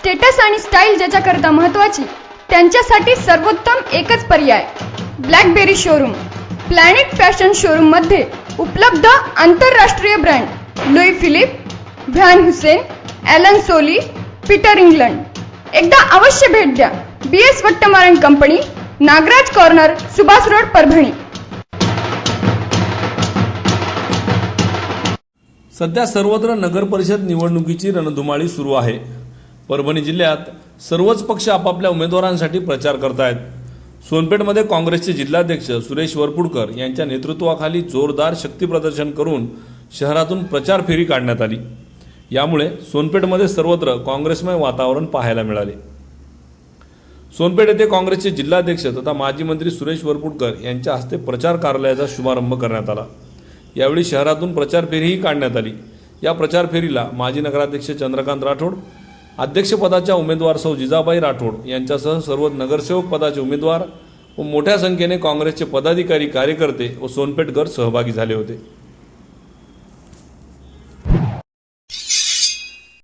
Status आणि style ज्याच्याकरता महत्वाची त्यांच्यासाठी सर्वोत्तम एकच पर्याय ब्लॅकबेरी शोरूम. प्लॅनेट फॅशन शोरूममध्ये उपलब्ध आंतरराष्ट्रीय brand Louis Philippe Van Heusen Allen Solly Peter England. एकदा अवश्य भेट द्या. B S Vattamaran company Nagaraj corner Subhash road Parbhani. सध्या सर्वत्र नगर परिषद निवडणुकीची रणधुमाळी सुरू आहे. परभणी जिल्ह्यात सर्वच पक्ष आपापल्या उमेदवारांसाठी प्रचार करतायत. सोनपेठमध्ये काँग्रेसचे जिल्हाध्यक्ष सुरेश वरपुडकर यांच्या नेतृत्वाखाली जोरदार शक्तीप्रदर्शन करून शहरातून प्रचार फेरी काढण्यात आली. यामुळे सोनपेठमध्ये सर्वत्र काँग्रेसमय वातावरण पाहायला मिळाले. सोनपेठ येथे काँग्रेसचे जिल्हाध्यक्ष तथा माजी मंत्री सुरेश वरपुडकर यांच्या हस्ते प्रचार कार्यालयाचा शुभारंभ करण्यात आला. यावेळी शहरातून प्रचार फेरीही काढण्यात आली. या प्रचार फेरीला माजी नगराध्यक्ष चंद्रकांत राठोड अध्यक्षपदाच्या उमेदवार सौ जिजाबाई राठोड यांच्यासह सर्व नगरसेवक पदाचे उमेदवार व मोठ्या संख्येने काँग्रेसचे पदाधिकारी कार्यकर्ते व सोनपेठकर सहभागी झाले होते.